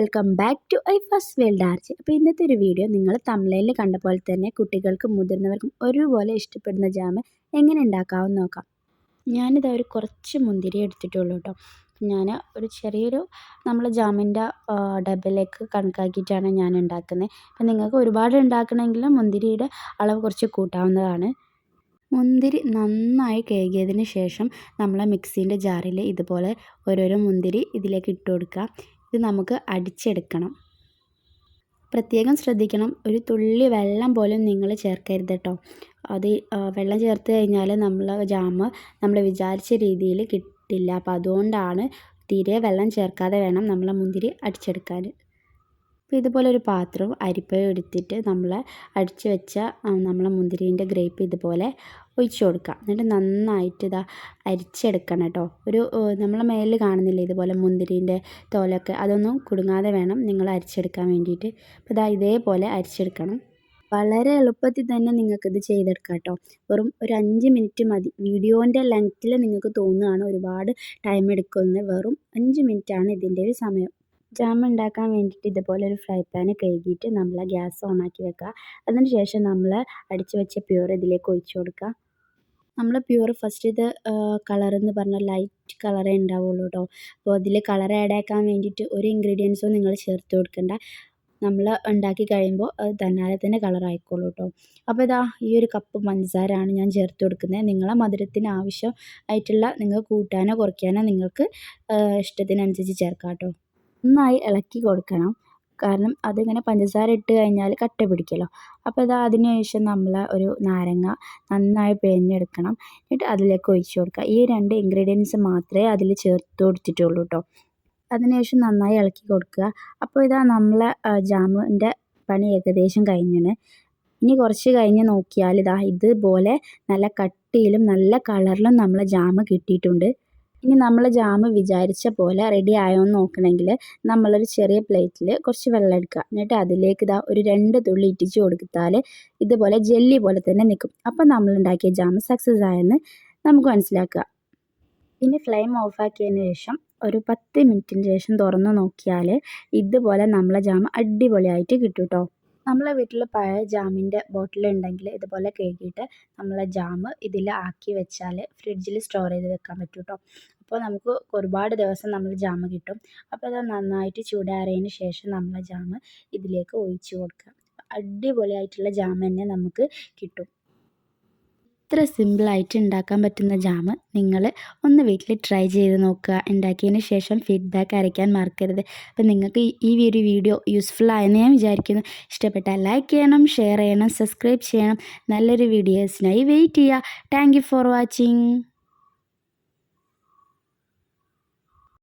Welcome back to I first world arch അപ്പോൾ ഇന്നത്തെ ഒരു വീഡിയോ നിങ്ങൾ തമിഴിൽ കണ്ട പോലെ തന്നെ കുട്ടികൾക്കും മുതിർന്നവർക്കും ഒരുപോലെ ഇഷ്ടപ്പെടുന്ന ജാമ് എങ്ങനെ ഉണ്ടാക്കാമെന്ന് നോക്കാം. ഞാനിത് ഒരു കുറച്ച് മുന്തിരി എടുത്തിട്ടുള്ളൂ കേട്ടോ ഞാൻ ഒരു ചെറിയൊരു നമ്മൾ ജാമിന്റെ ഡബിലേക്ക് കണക്കാക്കിയിട്ടാണ് ഞാൻ ഉണ്ടാക്കുന്നത് അപ്പം നിങ്ങൾക്ക് ഒരുപാട് ഉണ്ടാക്കണമെങ്കിൽ മുന്തിരിയുടെ അളവ് കുറച്ച് കൂട്ടാവുന്നതാണ്. മുന്തിരി നന്നായി കഴുകിയതിന് ശേഷം നമ്മൾ മിക്സീന്റെ ജാറിൽ ഇതുപോലെ ഓരോരോ മുന്തിരി ഇതിലേക്ക് ഇട്ട് കൊടുക്കുക ഇത് നമുക്ക് അടിച്ചെടുക്കണം. പ്രത്യേകം ശ്രദ്ധിക്കണം. ഒരു തുള്ളി വെള്ളം പോലും നിങ്ങൾ ചേർക്കരുത് കേട്ടോ. അത് വെള്ളം ചേർത്ത് കഴിഞ്ഞാൽ നമ്മൾ ജാമ് നമ്മൾ വിചാരിച്ച രീതിയിൽ കിട്ടില്ല. അപ്പോൾ അതുകൊണ്ടാണ് തീരെ വെള്ളം ചേർക്കാതെ വേണം നമ്മൾ മുന്തിരി അടിച്ചെടുക്കാൻ. അപ്പോൾ ഇതുപോലെ ഒരു പാത്രവും അരിപ്പയും എടുത്തിട്ട് നമ്മൾ അടിച്ചു വെച്ച നമ്മളെ മുന്തിരീന്റെ ഗ്രേപ്പ് ഇതുപോലെ ഒഴിച്ച് കൊടുക്കുക. എന്നിട്ട് നന്നായിട്ട് ഇതാ അരിച്ചെടുക്കണം കേട്ടോ. ഒരു നമ്മളെ മേലിൽ കാണുന്നില്ലേ ഇതുപോലെ മുന്തിരീന്റെ തോലൊക്കെ? അതൊന്നും കുടുങ്ങാതെ വേണം നിങ്ങൾ അരിച്ചെടുക്കാൻ വേണ്ടിയിട്ട്. അപ്പോൾ ഇതാ ഇതേപോലെ അരിച്ചെടുക്കണം. വളരെ എളുപ്പത്തിൽ തന്നെ നിങ്ങൾക്കിത് ചെയ്തെടുക്കാം കേട്ടോ. വെറും ഒരു അഞ്ച് മിനിറ്റ് മതി. വീഡിയോന്റെ ലെങ്ത്തിൽ നിങ്ങൾക്ക് തോന്നുകയാണ് ഒരുപാട് ടൈം എടുക്കുന്നത്. വെറും അഞ്ച് മിനിറ്റാണ് ഇതിന്റെ ഒരു സമയം. ജാം ഉണ്ടാക്കാൻ വേണ്ടിയിട്ട് ഇതുപോലെ ഒരു ഫ്രൈ പാൻ കഴുകിയിട്ട് നമ്മൾ ഗ്യാസ് ഓണാക്കി വെക്കുക. അതിന് ശേഷം നമ്മൾ അടിച്ചു വെച്ച പ്യൂർ ഇതിലേക്ക് ഒഴിച്ചു കൊടുക്കുക. നമ്മൾ പ്യുവർ ഫസ്റ്റ് ഇത് കളർ എന്ന് പറഞ്ഞാൽ ലൈറ്റ് കളറേ ഉണ്ടാവുള്ളൂ കേട്ടോ അപ്പോൾ അതിൽ കളർ ആഡ് ആക്കാൻ വേണ്ടിയിട്ട് ഒരു ഇൻഗ്രീഡിയൻസും നിങ്ങൾ ചേർത്ത് കൊടുക്കണ്ട. നമ്മൾ ഉണ്ടാക്കി കഴിയുമ്പോൾ അത് തന്നാലെ തന്നെ കളർ ആയിക്കോളൂ കേട്ടോ അപ്പോൾ ഇതാ ഈ ഒരു കപ്പ് പഞ്ചസാരയാണ് ഞാൻ ചേർത്ത് കൊടുക്കുന്നത്. നിങ്ങളെ മധുരത്തിന് ആവശ്യം ആയിട്ടുള്ള നിങ്ങൾ കൂട്ടാനോ കുറയ്ക്കാനോ നിങ്ങൾക്ക് ഇഷ്ടത്തിനനുസരിച്ച് ചേർക്കാം കേട്ടോ നന്നായി ഇളക്കി കൊടുക്കണം. കാരണം അതിങ്ങനെ പഞ്ചസാര ഇട്ട് കഴിഞ്ഞാൽ കട്ട പിടിക്കുമല്ലോ അപ്പോൾ ഇതാ അതിന് ശേഷം നമ്മൾ ഒരു നാരങ്ങ നന്നായി പിഴിഞ്ഞെടുക്കണം. എന്നിട്ട് അതിലേക്ക് ഒഴിച്ചു കൊടുക്കുക. ഈ രണ്ട് ഇൻഗ്രീഡിയൻസ് മാത്രമേ അതിൽ ചേർത്ത് കൊടുത്തിട്ടുള്ളൂ കേട്ടോ അതിനുശേഷം നന്നായി ഇളക്കി കൊടുക്കുക. അപ്പോൾ ഇതാ നമ്മളെ ജാമിന്റെ പണി ഏകദേശം കഴിഞ്ഞാണ്. ഇനി കുറച്ച് കഴിഞ്ഞ് നോക്കിയാൽ ഇതാ ഇതുപോലെ നല്ല കട്ടിയിലും നല്ല കളറിലും നമ്മളെ ജാമ് കിട്ടിയിട്ടുണ്ട്. ഇനി നമ്മൾ ജാം വിചാരിച്ച പോലെ റെഡി ആയോ എന്ന് നോക്കണമെങ്കിൽ നമ്മളൊരു ചെറിയ പ്ലേറ്റിൽ കുറച്ച് വെള്ളം എടുക്കുക. എന്നിട്ട് അതിലേക്ക് ഇതാ ഒരു രണ്ട് തുള്ളി ഇറ്റിച്ച് കൊടുത്താൽ ഇതുപോലെ ജെല്ലി പോലെ തന്നെ നിൽക്കും അപ്പം നമ്മൾ ഉണ്ടാക്കിയ ജാം സക്സസ് ആയെന്ന് നമുക്ക് മനസ്സിലാക്കുക ഇനി ഫ്ലെയിം ഓഫാക്കിയതിന് ശേഷം ഒരു പത്ത് മിനിറ്റിന് ശേഷം തുറന്ന് നോക്കിയാൽ ഇതുപോലെ നമ്മളെ ജാം അടിപൊളിയായിട്ട് കിട്ടും കേട്ടോ നമ്മളെ വീട്ടിൽ പഴയ ജാമിന്റെ ബോട്ടിൽ ഉണ്ടെങ്കിൽ ഇതുപോലെ കഴുകിയിട്ട് നമ്മളെ ജാം ഇതിൽ ആക്കി വെച്ചാൽ ഫ്രിഡ്ജിൽ സ്റ്റോർ ചെയ്ത് വെക്കാൻ പറ്റും കേട്ടോ അപ്പോൾ നമുക്ക് ഒരുപാട് ദിവസം നമ്മൾ ജാം കിട്ടും. അപ്പോൾ അത് നന്നായിട്ട് ചൂടാറിയതിന് ശേഷം നമ്മൾ ജാം ഇതിലേക്ക് ഒഴിച്ച് കൊടുക്കുക. അടിപൊളിയായിട്ടുള്ള ജാം തന്നെ നമുക്ക് കിട്ടും. ഇത്ര സിമ്പിളായിട്ട് ഉണ്ടാക്കാൻ പറ്റുന്ന ജാം നിങ്ങൾ ഒന്ന് വീട്ടിൽ ട്രൈ ചെയ്ത് നോക്കുക. ഉണ്ടാക്കിയതിന് ശേഷം ഫീഡ്ബാക്ക് അയക്കാൻ മറക്കരുത്. അപ്പോൾ നിങ്ങൾക്ക് ഈ ഒരു വീഡിയോ യൂസ്ഫുൾ ആയെന്ന് ഞാൻ വിചാരിക്കുന്നു. ഇഷ്ടപ്പെട്ടാൽ ലൈക്ക് ചെയ്യണം ഷെയർ ചെയ്യണം സബ്സ്ക്രൈബ് ചെയ്യണം. നല്ലൊരു വീഡിയോസിനായി വെയിറ്റ് ചെയ്യുക താങ്ക് ഫോർ വാച്ചിങ്